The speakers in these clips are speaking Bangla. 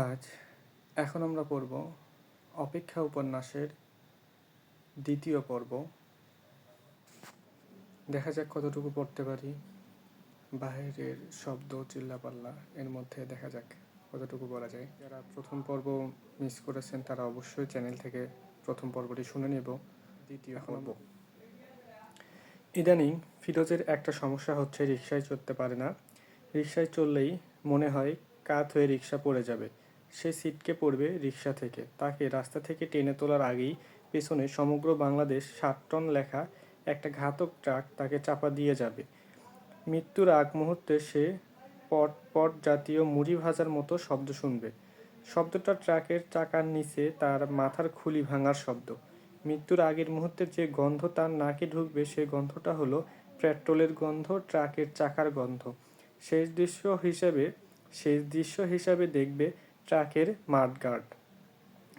আজ এখন আমরা পড়ব অপেক্ষা উপন্যাসের দ্বিতীয় পর্ব। দেখা যাক কতটুকু পড়তে পারি। বাইরের শব্দ চিল্লাপাল্লা এর মধ্যে দেখা যাক কতটুকু বলা যায়। যারা প্রথম পর্ব মিস করেছেন তারা অবশ্যই চ্যানেল থেকে প্রথম পর্বটি শুনে নেব। দ্বিতীয় পর্ব। ইদানিং ফিরোজের একটা সমস্যা হচ্ছে রিক্সায় চড়তে পারে না। রিক্সায় চললেই মনে হয় কাত হয়ে রিক্সা পড়ে যাবে। সে সিটকে পড়বে রিক্সা থেকে। তাকে রাস্তা থেকে টেনে তোলার আগেই পেছনে সমগ্র বাংলাদেশ ষাট টন লেখা একটা ঘাতক ট্রাক তাকে চাপা দিয়ে যাবে। মৃত্যুর আগ মুহূর্তে সে পট পট জাতীয় মুড়ি ভাজার মতো শব্দ শুনবে। শব্দটা ট্রাকের চাকার নিচে তার মাথার খুলি ভাঙার শব্দ। মৃত্যুর আগের মুহূর্তে যে গন্ধ তার নাকে ঢুকবে সে গন্ধটা হলো পেট্রোলের গন্ধ, ট্রাকের চাকার গন্ধ। শেষ দৃশ্য হিসেবে, শেষ দৃশ্য হিসাবে দেখবে ট্রাকের মাঠগার্ড।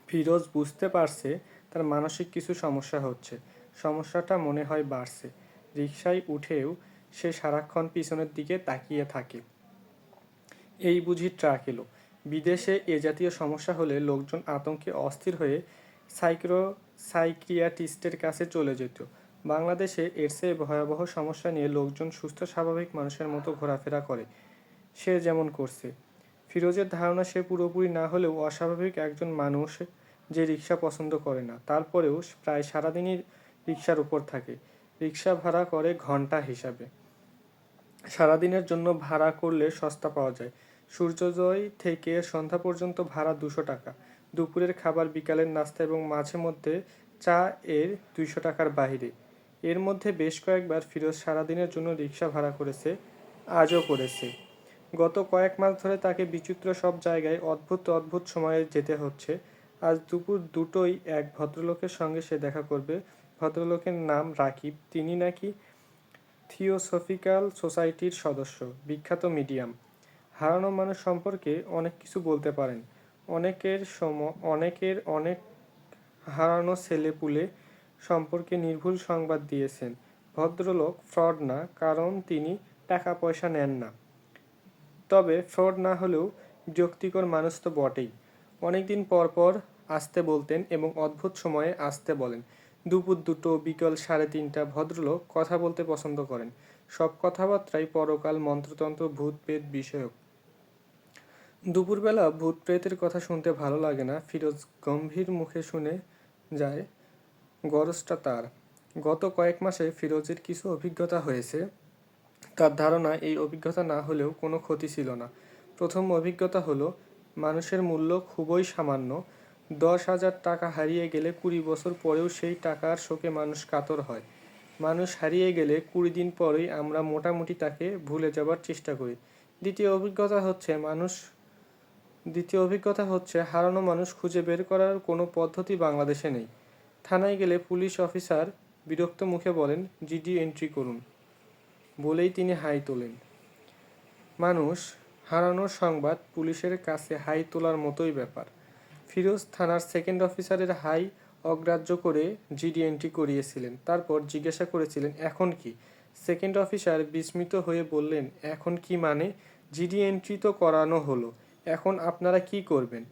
ফিরোজ বুঝতে পারছে তার মানসিক কিছু সমস্যা হচ্ছে। সমস্যাটা মনে হয় বাড়ছে। রিকশায় উঠেও সে সারাক্ষণ পিছনের দিকে তাকিয়ে থাকে। এই বুঝি ট্রাক এলো। বিদেশে এ জাতীয় সমস্যা হলে লোকজন আতঙ্কে অস্থির হয়ে সাইক্রো সাইক্রিয়াটিস্টের কাছে চলে যেত। বাংলাদেশে এর চেয়ে ভয়াবহ সমস্যা নিয়ে লোকজন সুস্থ, স্বাভাবিক মানুষের মতো ঘোরাফেরা করে। সে যেমন করছে। ফিরোজের ধারণা সে পুরোপুরি না হলেও অস্বাভাবিক একজন মানুষ যে রিক্সা পছন্দ করে না। তারপরেও প্রায় সারাদিনই রিক্সার উপর থাকে। রিক্সা ভাড়া করে ঘণ্টা হিসাবে। সারাদিনের জন্য ভাড়া করলে সস্তা পাওয়া যায়। সূর্যোদয় থেকে সন্ধ্যা পর্যন্ত ভাড়া দুশো টাকা। দুপুরের খাবার, বিকালের নাস্তা এবং মাঝে মধ্যে চা এর দুইশো টাকার বাইরে। এর মধ্যে বেশ কয়েকবার ফিরোজ সারাদিনের জন্য রিক্সা ভাড়া করেছে, আজও করেছে। গত কয়েক মাস ধরে তাকে বিচিত্র সব জায়গায় অদ্ভুত অদ্ভুত সময়ে যেতে হচ্ছে। আজ দুপুর দুটোই এক ভদ্রলোকের সঙ্গে সে দেখা করবে। ভদ্রলোকের নাম রাকিব। তিনি নাকি থিওসফিক্যাল সোসাইটির সদস্য, বিখ্যাত মিডিয়াম। হারানো মানুষ সম্পর্কে অনেক কিছু বলতে পারেন। অনেকের সম, অনেকের অনেক হারানো ছেলেপুলে সম্পর্কে নির্ভুল সংবাদ দিয়েছেন। ভদ্রলোক ফ্রড না, কারণ তিনি টাকা পয়সা নেন না। তবে ফ্রড না হলেও বিরক্তিকর মানুষ তো বটেই। অনেকদিন পর পর আসতে বলতেন এবং অদ্ভুত সময়ে আসতে বলেন। দুপুর দুটো, বিকাল সাড়ে তিনটা ভদ্রলোক কথা বলতে পছন্দ করেন। সব কথাবার্তাই পরকাল মন্ত্রতন্ত্র ভূত প্রেত বিষয়ক। দুপুরবেলা ভূত প্রেতের কথা শুনতে ভালো লাগে না, ফিরোজ গম্ভীর মুখে শুনে যায়, গরজটা তার। গত কয়েক মাসে ফিরোজের কিছু অভিজ্ঞতা হয়েছে। তার ধারণা এই অভিজ্ঞতা না হলেও কোনো ক্ষতি ছিল না। প্রথম অভিজ্ঞতা হলো, মানুষের মূল্য খুবই সামান্য। দশ হাজার টাকা হারিয়ে গেলে কুড়ি বছর পরেও সেই টাকার শোকে মানুষ কাতর হয়। মানুষ হারিয়ে গেলে কুড়ি দিন পরেই আমরা মোটামুটি তাকে ভুলে যাবার চেষ্টা করি। দ্বিতীয় অভিজ্ঞতা হচ্ছে, মানুষ দ্বিতীয় অভিজ্ঞতা হচ্ছে, হারানো মানুষ খুঁজে বের করার কোনো পদ্ধতি বাংলাদেশে নেই। থানায় গেলে পুলিশ অফিসার বিরক্ত মুখে বলেন, জিডি এন্ট্রি করুন। বলেই তিনি হাই তোলেন। মানুষ হারানোর সংবাদ পুলিশের কাছে হাই তোলার মতোই ব্যাপার। ফিরোজ থানার সেকেন্ড অফিসারের হাই অগ্রাহ্য করে জিডি এন্ট্রি করিয়েছিলেন। তারপর জিজ্ঞাসা করেছিলেন, এখন কি? সেকেন্ড অফিসার বিস্মিত হয়ে বললেন, এখন কি মানে? জিডি এন্ট্রি তো করানো হলো। এখন আপনারা কি করবেন?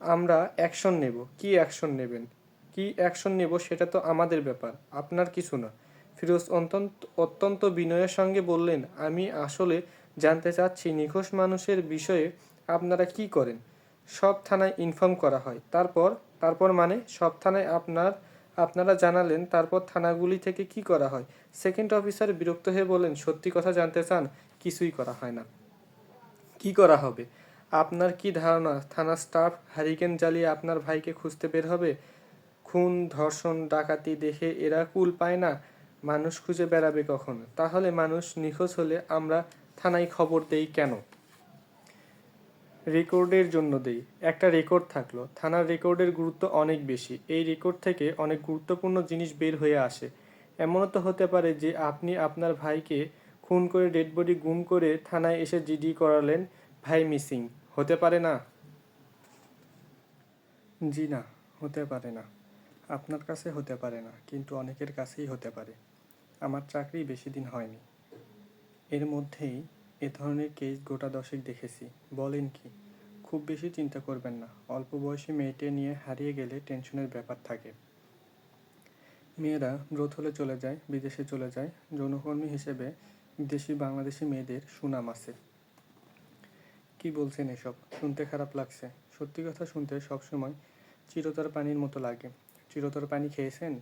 আমরা অ্যাকশন নেব। কি অ্যাকশন নেবেন? কি অ্যাকশন নেব সেটা তো আমাদের ব্যাপার। আপনার কিছু না। ফিরোজ অত্যন্ত অত্যন্ত বিনয়ের সঙ্গে বললেন, আমি আসলে জানতে চাচ্ছি নিখোঁজ মানুষের বিষয়ে আপনারা কি করেন? সব থানায় ইনফর্ম করা হয়। তারপর তারপর মানে সব থানায় আপনার আপনারা জানালেন, তারপর থানাগুলি থেকে কি করা হয়? সেকেন্ড অফিসার বিরক্ত হয়ে বলেন সত্যি কথা জানতে চান? কিছুই করা হয় না। কি করা হবে? আপনার কি ধারণা? থানা স্টাফ হ্যারিকেন জ্বালিয়ে আপনার ভাইকে খুঁজতে বের হবে? খুন, ধর্ষণ, ডাকাতি দেখে এরা কুল পায় না? মানুষ খুঁজে বেড়াবে কখন? তাহলে মানুষ নিখোঁজ হলে আমরা থানায় খবর দেই কেন? রেকর্ডের জন্য দেই। একটা রেকর্ড থাকল। থানার রেকর্ডের গুরুত্ব অনেক বেশি। এই রেকর্ড থেকে অনেক গুরুত্বপূর্ণ জিনিস বের হয়ে আসে। এমনও তো হতে পারে যে আপনি আপনার ভাইকে খুন করে ডেড বডি গুম করে থানায় এসে জিডি করালেন, ভাই মিসিং। হতে পারে না? জি না, হতে পারে না। আপনার কাছে হতে পারে না, কিন্তু অনেকের কাছেই হতে পারে। আমার চাকরি বেশি দিন হয়নি। এর মধ্যেই এ ধরনের কেস গোটা দশেক দেখেছি। বলেন কি, খুব বেশি চিন্তা করবেন না, অল্প বয়সী মেয়েটে নিয়ে হারিয়ে গেলে টেনশনের ব্যাপার থাকে। মেয়েরা ব্রত হলে চলে যায়, বিদেশে চলে যায়। যৌনকর্মী হিসেবে বিদেশি বাংলাদেশি মেয়েদের সুনাম আছে। কি বলছেন এসব? শুনতে খারাপ লাগছে। সত্যি কথা শুনতে সবসময় চিরতার পানির মতো লাগে। চিরতর পানি খেয়েছেন?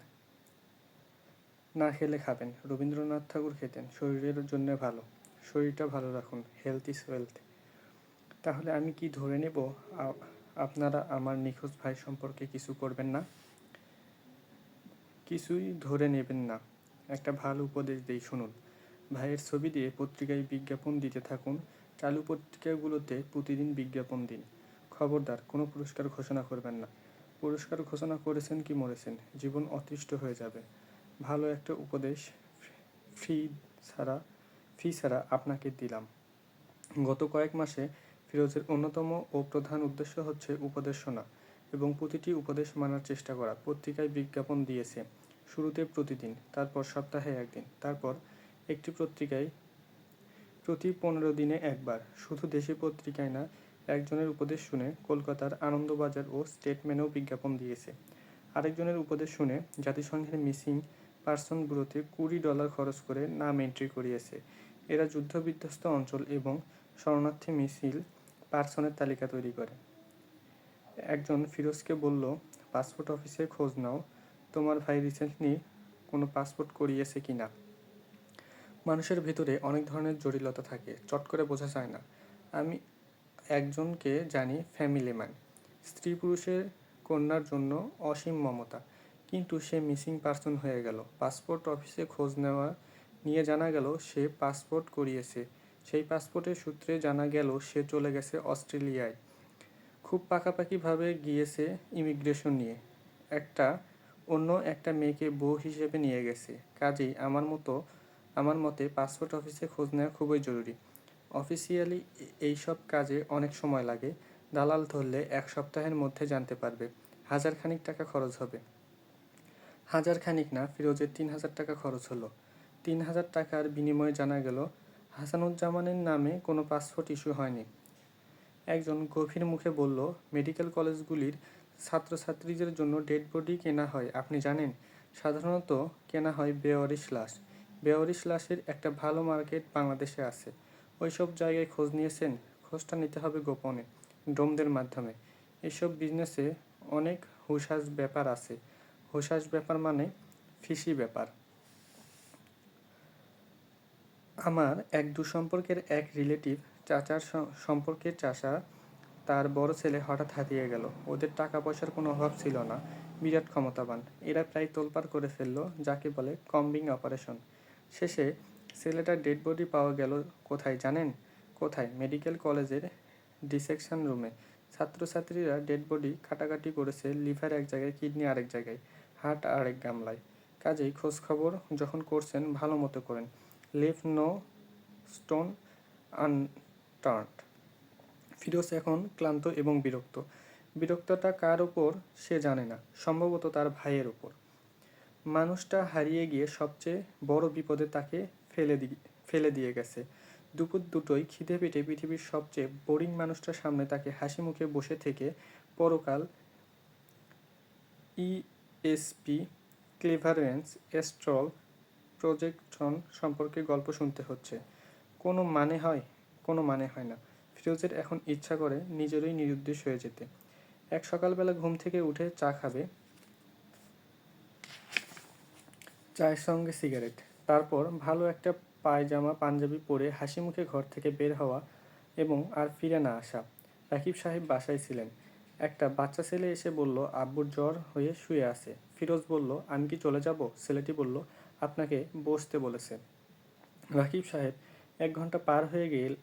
না খেলে খাবেন। রবীন্দ্রনাথ ঠাকুর খেতেন। শরীরের জন্য ভালো। শরীরটা ভালো রাখুন। হেলথ ইজ ওয়েলথ তাহলে আমি কি ধরে নেব? আপনারা আমার নিখোঁজ ভাই সম্পর্কে কিছু করবেন না? কিছুই ধরে নেবেন না। একটা ভালো উপদেশ দিই, শুনুন। ভাইয়ের ছবি দিয়ে পত্রিকায় বিজ্ঞাপন দিতে থাকুন। চালু পত্রিকাগুলোতে প্রতিদিন বিজ্ঞাপন দিন। খবরদার, কোনো পুরস্কার ঘোষণা করবেন না। পুরস্কার ঘোষণা করেছেন কি মরেছেন? জীবন অতৃষ্ট হয়ে যাবে। ভালো একটা উপদেশ ফ্রি ছাড়া, ফি ছাড়া আপনাকে দিলাম। গত কয়েক মাসে ফিরোজের অন্যতম ও প্রধান উদ্দেশ্য হচ্ছে উপদেশ শোনা এবং প্রতিটি উপদেশ মানার চেষ্টা করা। পত্রিকায় বিজ্ঞাপন দিয়েছে শুরুতে প্রতিদিন, তারপর সপ্তাহে একদিন, তারপর একটি পত্রিকায় প্রতি পনেরো দিনে একবার। শুধু দেশি পত্রিকায় না একজনের উপদেশ শুনে কলকাতার আনন্দবাজার ও স্টেটমেনেও বিজ্ঞাপন দিয়েছে। আরেকজনের উপদেশ শুনে জাতিসংঘের মিসিং পার্সন ব্যুরোতে কুড়ি ডলার খরচ করে নাম এন্ট্রি করিয়েছে। এরা যুদ্ধবিধ্বস্ত অঞ্চল এবং শরণার্থী মিছিল পার্সনের তালিকা তৈরি করে। একজন ফিরোজকে বলল, পাসপোর্ট অফিসে খোঁজ নাও, তোমার ভাই রিসেন্টলি কোনো পাসপোর্ট করিয়েছে কি না? মানুষের ভিতরে অনেক ধরনের জটিলতা থাকে, চট করে বোঝা যায় না। আমি একজনকে জানি ফ্যামিলি ম্যান স্ত্রী পুরুষের কন্যার জন্য অসীম মমতা। কিন্তু সে মিসিং পার্সন হয়ে গেল। পাসপোর্ট অফিসে খোঁজ নেওয়া নিয়ে জানা গেল, সে পাসপোর্ট করিয়েছে। সেই পাসপোর্টের সূত্রে জানা গেল, সে চলে গেছে অস্ট্রেলিয়ায়। খুব পাকাপাকিভাবে গিয়েছে ইমিগ্রেশন নিয়ে। একটা অন্য একটা মেয়েকে বউ হিসেবে নিয়ে গেছে। কাজেই আমার মতো, আমার মতে পাসপোর্ট অফিসে খোঁজ নেওয়া খুবই জরুরি। অফিসিয়ালি এইসব কাজে অনেক সময় লাগে। দালাল ধরলে এক সপ্তাহের মধ্যে জানতে পারবে হাজার খানিক টাকা খরচ হবে। হাজার খানিক না, ফিরোজের তিন হাজার টাকা খরচ হলো। তিন হাজার টাকার বিনিময়ে জানা গেল, হাসানুজ্জামানের নামে কোনো পাসপোর্ট ইস্যু হয়নি। একজন গভীর মুখে বলল, মেডিকেল কলেজগুলির ছাত্রছাত্রীদের জন্য ডেড বডি কেনা হয়, আপনি জানেন? সাধারণত কেনা হয় বেওয়ারিশ লাশ। বেওয়ারিশ লাশের একটা ভালো মার্কেট বাংলাদেশে আছে। ওইসব জায়গায় খোঁজ নিয়েছেন, খোঁজটা নিতে হবে গোপনে, ডোমদের মাধ্যমে। এসব বিজনেসে অনেক হুশাস ব্যাপার আছে। হুশাস ব্যাপার মানে ফিসি ব্যাপার। আমার এক দুসম্পর্কের এক রিলেটিভ চাচার স- সম্পর্কের চাচা, তার বড় ছেলে হঠাৎ হারিয়ে গেল। ওদের টাকা পয়সার কোনো অভাব ছিল না। বিরাট ক্ষমতাবান। এরা প্রায় তোলপাড় করে ফেলল, যাকে বলে কম্বিং অপারেশন। শেষে ছেলেটার ডেড বডি পাওয়া গেল কোথায় জানেন? কোথায়? মেডিকেল কলেজের ডিসেকশন রুমে ছাত্রছাত্রীরা ডেড বডি কাটাকাটি করেছে লিভার এক জায়গায় কিডনি আরেক জায়গায় হার্ট আরেক গামলায়। কাজেই খোঁজখবর যখন করছেন, ভালো মতো করেন। Leave no stone unturned Firoz এখন ক্লান্ত এবং বিরক্ত। বিরক্তটা কার ওপর সে জানে না। সম্ভবত তার ভাইয়ের ওপর মানুষটা হারিয়ে গিয়ে সবচেয়ে বড় বিপদে তাকে ফেলে দি, ফেলে দিয়ে গেছে। দুপুর দুটোই খিদে পেটে পৃথিবীর সবচেয়ে বোরিং মানুষটার সামনে তাকে হাসি মুখে বসে থেকে পরকাল ইএসপি ক্লেভারেন্স এস্ট্রল প্রজেকশন সম্পর্কে গল্প শুনতে হচ্ছে। কোনো মানে হয়, কোনো মানে হয় না। ফিরোজের এখন ইচ্ছা করে নিজেরই নিরুদ্দেশ হয়ে যেতে। এক সকালবেলা ঘুম থেকে উঠে চা খাবে। চায়ের সঙ্গে সিগারেট তারপর ভালো একটা পায়জামা, পাঞ্জাবি পরে হাসি মুখে ঘর থেকে বের হওয়া এবং আর ফিরে না আসা। রাকিব সাহেব বাসায় ছিলেন। একটা বাচ্চা ছেলে এসে বলল, আব্বুর জ্বর হয়ে শুয়ে আছে। ফিরোজ বলল, আমি কি চলে যাব? ছেলেটি বলল, আপনাকে বসতে বলেছে। রাকিব সাহেব এক ঘণ্টা পার হয়ে গেল,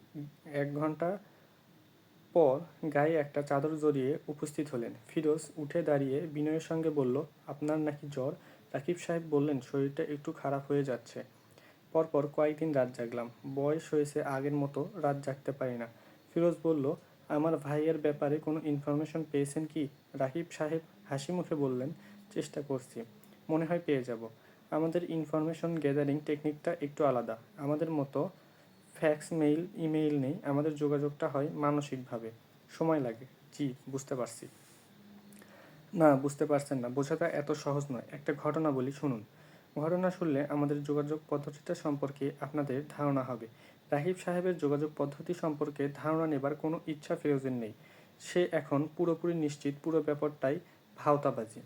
এক ঘণ্টা পর গায়ে একটা চাদর জড়িয়ে উপস্থিত হলেন। ফিরোজ উঠে দাঁড়িয়ে বিনয়ের সঙ্গে বলল, আপনার নাকি জ্বর? রাকিব সাহেব বললেন, শরীরটা একটু খারাপ হয়ে যাচ্ছে। পরপর কয়েকদিন রাত জাগলাম। বয়স হয়েছে আগের মতো, রাত জাগতে পারি না। ফিরোজ বলল, আমার ভাইয়ের ব্যাপারে কোনো ইনফরমেশন পেয়েছেন কি? রাকিব সাহেব হাসি মুখে বললেন, চেষ্টা করছি। মনে হয় পেয়ে যাব। আমাদের ইনফরমেশন গ্যাদারিং টেকনিকটা একটু আলাদা। আমাদের মতো ফ্যাক্স মেইল ইমেইল নেই। আমাদের যোগাযোগটা হয় মানসিকভাবে। সময় লাগে। জি, বুঝতে পারছি। না, বুঝতে পারছেন না। বোঝাটা এত সহজ নয়। একটা ঘটনা বলি, শুনুন। ঘটনা শুনলে আমাদের যোগাযোগ পদ্ধতিটা সম্পর্কে আপনাদের ধারণা হবে। রাহিব সাহেবের যোগাযোগ পদ্ধতি সম্পর্কে ধারণা নেবার কোনো ইচ্ছা ফিরোজের নেই। সে এখন পুরোপুরি নিশ্চিত, পুরো ব্যাপারটাই ভাওতাবাজি।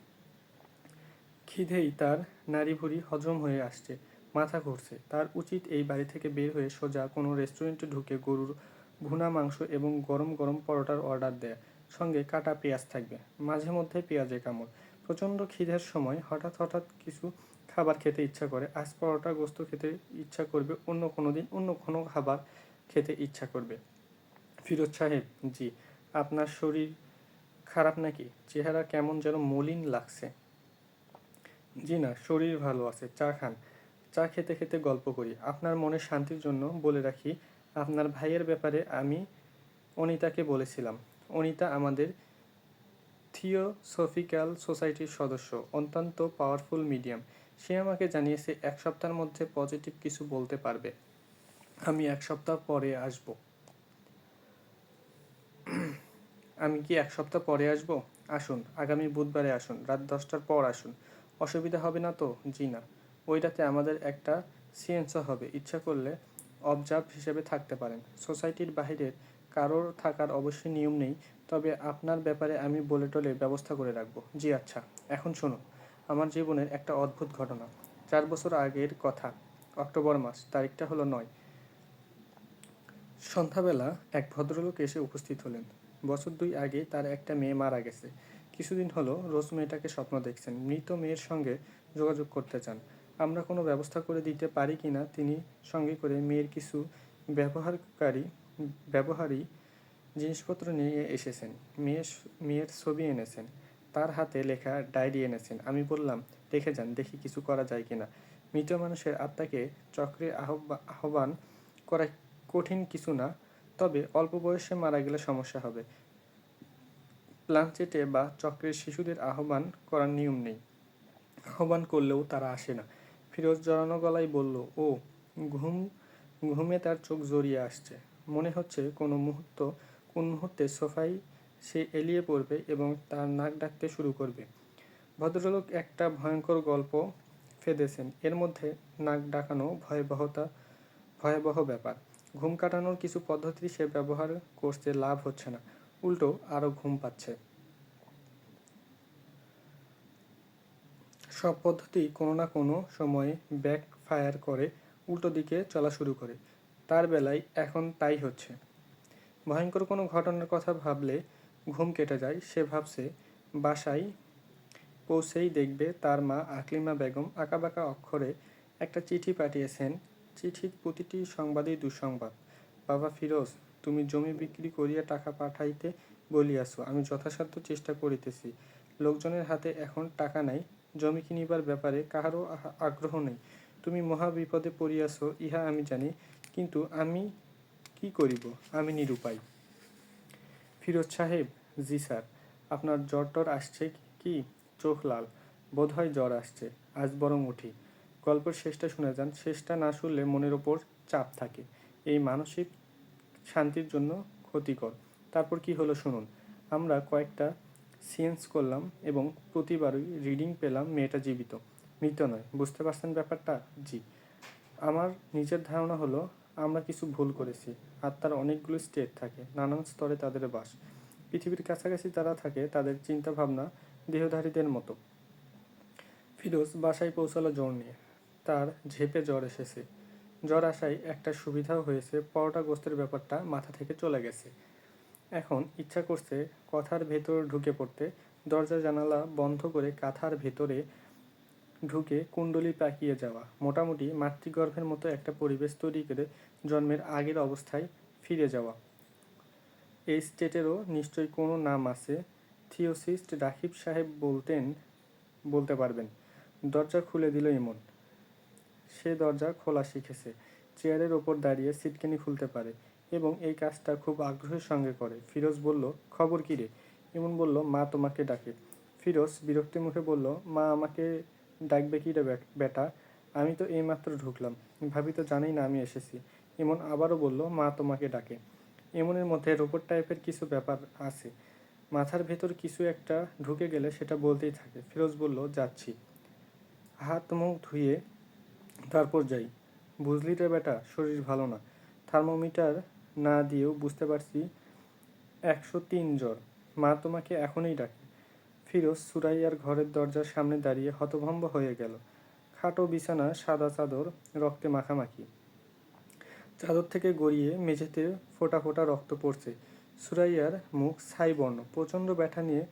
খিদেই তার নারী ভুড়ি হজম হয়ে আসছে, মাথা ঘুরছে। তার উচিত এই বাড়ি থেকে বের হয়ে সোজা কোনো রেস্টুরেন্টে ঢুকে গরুর ভুনা মাংস এবং গরম গরম পরোটার অর্ডার দেয়া। সঙ্গে কাটা পেঁয়াজ থাকবে। মাঝে মধ্যে পেঁয়াজে কামড়। প্রচণ্ড খিদের সময় হঠাৎ হঠাৎ কিছু খাবার খেতে ইচ্ছা করে। আজ পরোটা গোস্ত খেতে ইচ্ছা করবে, অন্য কোনো দিন অন্য কোনো খাবার খেতে ইচ্ছা করবে। ফিরোজ সাহেব, জি, আপনার শরীর খারাপ নাকি? চেহারা কেমন যেন মলিন লাগছে। জি না, শরীর ভালো আছে। চা খান। চা খেতে খেতে গল্প করি। আপনার মনের শান্তির জন্য বলে রাখি, আপনার ভাইয়ের ব্যাপারে আমি অনিতাকে বলেছিলাম। অনিতা আমাদের থিওসফিক্যাল সোসাইটির সদস্য, অত্যন্ত পাওয়ারফুল মিডিয়াম। সে আমাকে জানিয়েছে, এক সপ্তাহের মধ্যে পজিটিভ কিছু বলতে পারবে। আমি এক সপ্তাহ পরে আসব। আমি কি এক সপ্তাহ পরে আসব? আসুন, আগামী বুধবারে আসুন, রাত দশটার পর আসুন। অসুবিধা হবে না তো? জি না। ওই রাতে আমাদের একটা সিএনসও হবে। ইচ্ছা করলে অবজার্ভ হিসেবে থাকতে পারেন। সোসাইটির বাহিরের কারোর থাকার অবশ্যই নিয়ম নেই, তবে আপনার ব্যাপারে আমি বলে টলে ব্যবস্থা করে রাখব। জি আচ্ছা। এখন শুনুন। আমার জীবনের একটা অদ্ভুত ঘটনা। চার বছর আগের কথা। অক্টোবর মাস, তারিখটা হলো নয়। সন্ধ্যাবেলা এক ভদ্রলোক এসে উপস্থিত হলেন। বছর দুই আগে তার একটা মেয়ে মারা গেছে। কিছুদিন হলো রোজ মেয়েটাকে স্বপ্ন দেখছেন। মৃত মেয়ের সঙ্গে যোগাযোগ করতে চান। আমরা কোনো ব্যবস্থা করে দিতে পারি কি না তিনি সঙ্গে করে মেয়ের কিছু ব্যবহারকারী ব্যবহারী জিনিসপত্র নিয়ে এসেছেন, মেয়ের মেয়ের ছবি এনেছেন, তার হাতে লেখা ডায়েরি এনেছেন। আমি বললাম, দেখে যান, দেখি কিছু করা যায় কিনা মৃত মানুষের আত্মাকে চক্রে আহ্বা, আহ্বান করা কঠিন কিছু না, তবে অল্প বয়সে মারা গেলে সমস্যা হবে। প্লানচেটে বা চক্রের শিশুদের আহ্বান করার নিয়ম নেই। আহ্বান করলেও তারা আসে না। ফিরোজ জড়ানো গলায় বলল, ও, ঘুম, ঘুমে তার চোখ জড়িয়ে আসছে। মনে হচ্ছে কোনো মুহূর্ত, কোন মুহূর্তে সোফায় সে এলিয়ে পড়বে এবং তার নাক ডাকতে শুরু করবে। ভদ্রলোক একটা ভয়ঙ্কর গল্প ফেদেছেন। এর মধ্যে নাক ডাকানো ভয়াবহতা, ভয়াবহ ব্যাপার। ঘুম কাটানোর কিছু পদ্ধতি সে ব্যবহার করতে লাভ হচ্ছে না। উল্টো আরও ঘুম পাচ্ছে। সব পদ্ধতি কোনো না কোনো সময়ে ব্যাক ফায়ার করে, উল্টো দিকে চলা শুরু করে। তার বেলায় এখন তাই হচ্ছে। ভয়ঙ্কর কোনো ঘটনার কথা ভাবলে ঘুম কেটে যায়, সে ভাবছে বাসায় পৌঁছেই দেখবে তার মা আকলিমা বেগম আঁকাবাঁকা অক্ষরে একটা চিঠি পাঠিয়েছেন। চিঠির প্রতিটি সংবাদই দুঃসংবাদ। বাবা ফিরোজ, তুমি জমি বিক্রি করিয়া টাকা পাঠাইতে বলিয়াছো, আমি যথাসাধ্য চেষ্টা করিতেছি। লোকজনের হাতে এখন টাকা নাই, জমি কিনিবার ব্যাপারে কাহারও আগ্রহ নেই। তুমি মহা বিপদে পড়িয়াছ, ইহা আমি জানি কিন্তু আমি কি করিব? আমি নিরুপায়। ফিরোজ সাহেব, জি স্যার, আপনার জ্বর টর আসছে কি? চোখ লাল, বোধহয় জ্বর আসছে, আজ বরং উঠি। গল্পের শেষটা শুনে যান, শেষটা না শুনলে মনের ওপর চাপ থাকে। এই মানসিক শান্তির জন্য ক্ষতিকর। তারপর কি হলো শুনুন, আমরা কয়েকটা সিয়েন্স করলাম এবং প্রতিবারই রিডিং পেলাম মেয়েটা জীবিত। মৃত নয়, বুঝতে পারছেন ব্যাপারটা? জি। আমার নিজের ধারণা হলো আমরা কিছু ভুল করেছি আত্মার অনেকগুলো স্টেট থাকে, নানান স্তরে তাদের বাস। পৃথিবীর কাছাকাছি তারা থাকে, তাদের চিন্তা ভাবনা দেহধারীদের মতো। ফিরোজ বাসায় পৌঁছালো জ্বর নিয়ে। তার ঝেপে জ্বর এসেছে। জ্বর আসায় একটা সুবিধাও হয়েছে, পরোটা গোস্তের ব্যাপারটা মাথা থেকে চলে গেছে। এখন ইচ্ছা করছে কথার ভেতর ঢুকে পড়তে, দরজা জানালা বন্ধ করে কাঁথার ভেতরে ঢুকে কুণ্ডলি পাকিয়ে যাওয়া। মোটামুটি মাতৃগর্ভের মতো একটা পরিবেশ তৈরি করে জন্মের আগের অবস্থায় ফিরে যাওয়া। এই স্টেটেরও নিশ্চয়ই কোনো নাম আছে। থিওসিস্ট রাকিব সাহেব বলতেন, বলতে পারবেন, দরজা খুলে দিল ইমন। সে দরজা খোলা শিখেছে। চেয়ারের ওপর দাঁড়িয়ে সিটকেনি খুলতে পারে এবং এই কাজটা খুব আগ্রহের সঙ্গে করে। ফিরোজ বলল, খবর কী রে? ইমন বলল, মা তোমাকে ডাকে। ফিরোজ বিরক্তি মুখে বলল, মা আমাকে ডাকবে কি রে বেটা? আমি তো এইমাত্র ঢুকলাম। ভাবি তো জানেই না আমি এসেছি। এমন আবারও বলল, মা তোমাকে ডাকে। এমনের মধ্যে রোবট টাইপের কিছু ব্যাপার আছে। মাথার ভেতর কিছু একটা ঢুকে গেলে সেটা বলতেই থাকে। ফিরোজ বলল, যাচ্ছি। হাত মুখ ধুয়ে তারপর যাই। বুঝলি রে বেটা, শরীর ভালো না। থার্মোমিটার না দিয়েও বুঝতে পারছি, একশো তিন জ্বর। মা তোমাকে এখনই ডাকে। ফিরোজ সুরাইয়ার ঘরের দরজার সামনে দাঁড়িয়ে হতভম্ব হয়ে গেল। খাটো বিছানা, সাদা চাদর, রক্তে মাখামাখি। চাদর থেকে গড়িয়ে মেঝেতে ফোটা ফোঁটা রক্ত পড়ছে। সুরাইয়ার মুখ ছাই বর্ণ প্রচণ্ড ব্যথা নিয়ে,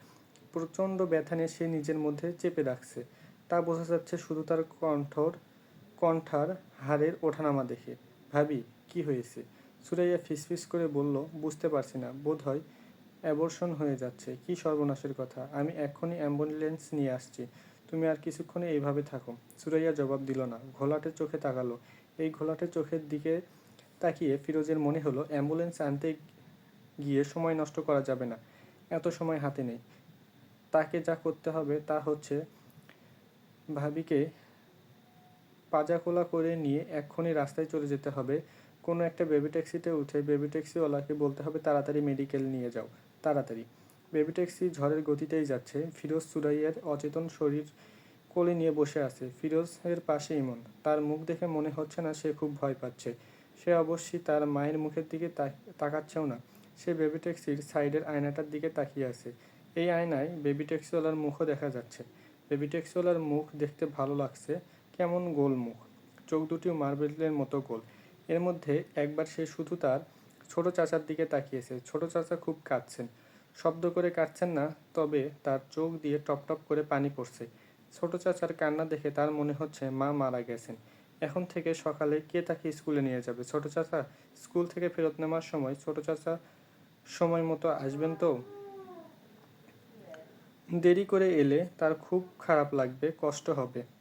প্রচণ্ড ব্যথা নিয়ে সে নিজের মধ্যে চেপে রাখছে। তা বোঝা যাচ্ছে শুধু তার কণ্ঠর, কণ্ঠার হাড়ের ওঠানামা দেখে। ভাবি, কি হয়েছে? সুরাইয়া ফিসফিস করে বলল, বুঝতে পারছি না। বোধ হয় অ্যাবর্ষণ হয়ে যাচ্ছে। কি সর্বনাশের কথা? আমি এক্ষুনি অ্যাম্বুলেন্স নিয়ে আসছি। তুমি আর কিছুক্ষণে এইভাবে থাকো। সুরাইয়া জবাব দিল না। ঘোলাটে চোখে তাকালো। এই ঘোলাটে চোখের দিকে তাকিয়ে ফিরোজের মনে হলো অ্যাম্বুলেন্স আনতে গিয়ে সময় নষ্ট করা যাবে না। এত সময় হাতে নেই। তাকে যা করতে হবে তা হচ্ছে ভাবিকে পাজাকোলা করে নিয়ে এক্ষুনি রাস্তায় চলে যেতে হবে। কোনো একটা বেবি ট্যাক্সিতে উঠে বেবি ট্যাক্সিওয়ালাকে বলতে হবে, তাড়াতাড়ি মেডিকেল নিয়ে যাও। তাড়াতাড়ি। বেবি ট্যাক্সি ঝড়ের গতিতেই যাচ্ছে। ফিরোজ সুরাইয়ের অচেতন শরীর কোলে নিয়ে বসে আছে। ফিরোজের পাশে ইমন। তার মুখ দেখে মনে হচ্ছে না সে খুব ভয় পাচ্ছে। সে অবশ্যই তার মায়ের মুখের দিকে তাকাচ্ছেও না। সে বেবি ট্যাক্সির সাইডের আয়নাটার দিকে তাকিয়ে আছে। এই আয়নায় বেবি ট্যাক্সিওয়ালার মুখও দেখা যাচ্ছে। বেবি ট্যাক্সিওয়ালার মুখ দেখতে ভালো লাগছে। কেমন গোল মুখ। চোখ দুটিও মার্বেলের মতো গোল। এর মধ্যে একবার সে শুধু তার ছোট চাচার দিকে তাকিয়েছে। ছোট চাচা খুব কাঁদছেন। শব্দ করে কাঁদছেন না, তবে তার চোখ দিয়ে টপ টপ করে পানি পড়ছে। ছোট চাচার কান্না দেখে তার মনে হচ্ছে মা মারা গেছেন। এখন থেকে সকালে কে তাকে স্কুলে নিয়ে যাবে? ছোট চাচা, স্কুল থেকে ফেরত নেওয়ার সময় ছোট চাচা সময় মতো আসবেন তো? দেরি করে এলে তার খুব খারাপ লাগবে, কষ্ট হবে।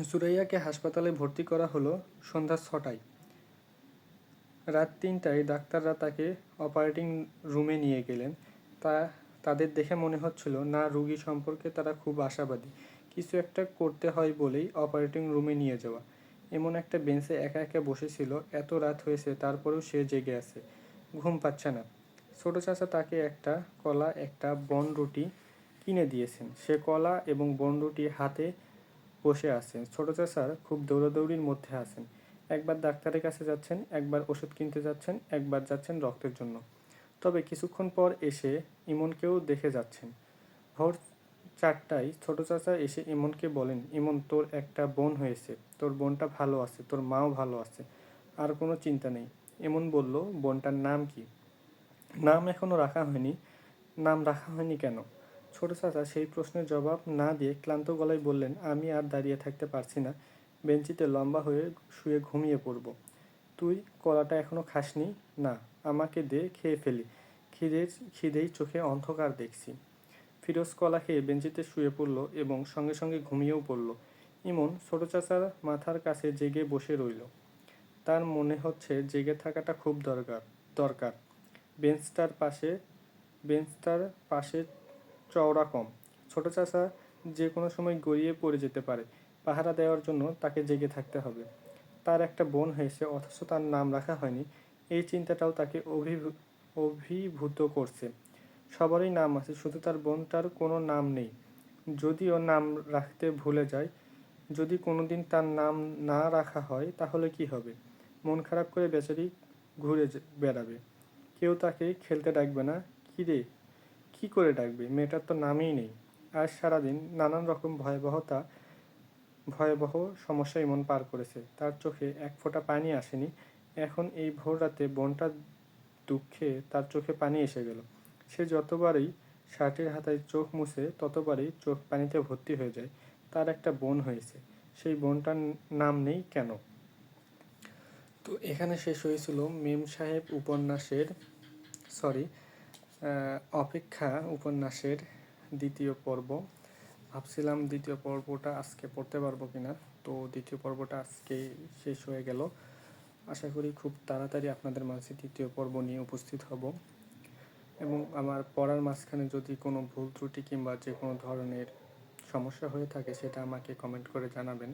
সুরাইয়াকে হাসপাতালে ভর্তি করা হলো সন্ধ্যা ছটায়। রাত তিনটায় ডাক্তাররা তাকে অপারেটিং রুমে নিয়ে গেলেন। তা, তাদের দেখে মনে হচ্ছিল, না, রুগী সম্পর্কে তারা খুব আশাবাদী। কিছু একটা করতে হয় বলেই অপারেটিং রুমে নিয়ে যাওয়া। এমন একটা বেঞ্চে একা একা বসেছিল, এত রাত হয়েছে, তারপরেও সে জেগে আছে। ঘুম পাচ্ছে না। ছোট চাচা তাকে একটা কলা, একটা বন রুটি কিনে দিয়েছেন। সে কলা এবং বন রুটি হাতে বসে আছেন। ছোট চাচার খুব দৌড়াদৌড়ির মধ্যে আছেন। একবার ডাক্তারের কাছে যাচ্ছেন, একবার ওষুধ কিনতে যাচ্ছেন, একবার যাচ্ছেন রক্তের জন্য। তবে কিছুক্ষণ পর এসে ইমনকেও দেখে যাচ্ছেন। ভোর চারটায় ছোট চাচা এসে ইমনকে বলেন, ইমন, তোর একটা বোন হয়েছে। তোর বোনটা ভালো আছে, তোর মাও ভালো আছে। আর কোনো চিন্তা নেই। এমন বলল, বোনটার নাম কি? নাম এখনও রাখা হয়নি। নাম রাখা হয়নি কেন? ছোট চাচা সেই প্রশ্নের জবাব না দিয়ে ক্লান্ত গলায় বললেন, আমি আর দাঁড়িয়ে থাকতে পারছি না। বেঞ্চিতে লম্বা হয়ে শুয়ে ঘুমিয়ে পড়ব। তুই কলাটা এখনও খাসনি? না, আমাকে দে, খেয়ে ফেলি। খিদের, খিদেই চোখে অন্ধকার দেখছি। ফিরোজ কলা খেয়ে বেঞ্চিতে শুয়ে পড়ল এবং সঙ্গে সঙ্গে ঘুমিয়েও পড়ল। ইমন ছোট চাচার মাথার কাছে জেগে বসে রইল। তার মনে হচ্ছে জেগে থাকাটা খুব দরকার দরকার। বেঞ্চটার পাশে বেঞ্চটার পাশে চওড়া কম। ছোট চাচা যে কোনো সময় গড়িয়ে পড়ে যেতে পারে, পাহারা দেওয়ার জন্য তাকে জেগে থাকতে হবে। তার একটা বোন হয়েছে, অথচ তার নাম রাখা হয়নি। এই চিন্তাটাও তাকে অভিভূ, অভিভূত করছে। সবারই নাম আছে, শুধু তার বোনটার কোনো নাম নেই। যদিও নাম রাখতে ভুলে যায়, যদি কোনোদিন তার নাম না রাখা হয়, তাহলে কি হবে? মন খারাপ করে বেচারি ঘুরে বেড়াবে। কেউ তাকে খেলতে ডাকবে না। কী রে? কী করে ডাকবে? মেয়েটার তো নামই নেই। আজ সারাদিন নানান রকম ভয়াবহতা, ভয়াবহ সমস্যা ইমন পার করেছে। তার চোখে এক ফোঁটা পানি আসেনি। এখন এই ভোর রাতে বোনটার দুঃখে তার চোখে পানি এসে গেল। সে যতবারই শার্টের হাতায় চোখ মুছে, ততবারই চোখ পানিতে ভর্তি হয়ে যায়। তার একটা বোন হয়েছে। সেই বোনটার নাম নেই কেন? তো এখানে শেষ হয়েছিল মেম সাহেব উপন্যাসের সরি অপেক্ষা উপন্যাসের দ্বিতীয় পর্ব। ভাবছিলাম দ্বিতীয় পর্বটা আজকে পড়তে পারব কিনা। তো দ্বিতীয় পর্বটা আজকে শেষ হয়ে গেল। আশা করি খুব তাড়াতাড়ি আপনাদের মাঝে দ্বিতীয় পর্ব নিয়ে উপস্থিত হব। এবং আমার পড়ার মাঝখানে যদি কোনো ভুল ত্রুটি কিংবা যে কোনো ধরনের সমস্যা হয়ে থাকে, সেটা আমাকে কমেন্ট করে জানাবেন।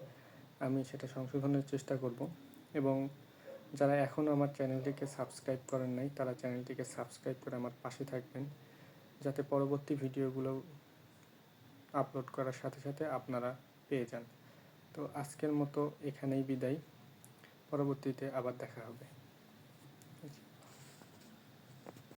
আমি সেটা সংশোধনের চেষ্টা করব। এবং যারা এখনও আমার চ্যানেলটিকে সাবস্ক্রাইব করেন নাই, তারা চ্যানেলটিকে সাবস্ক্রাইব করে আমার পাশে থাকবেন। যাতে পরবর্তী ভিডিওগুলো আপলোড করার সাথে সাথে আপনারা পেয়ে যান। তো আজকের মতো এখানেই বিদায়। পরবর্তীতে আবার দেখা হবে।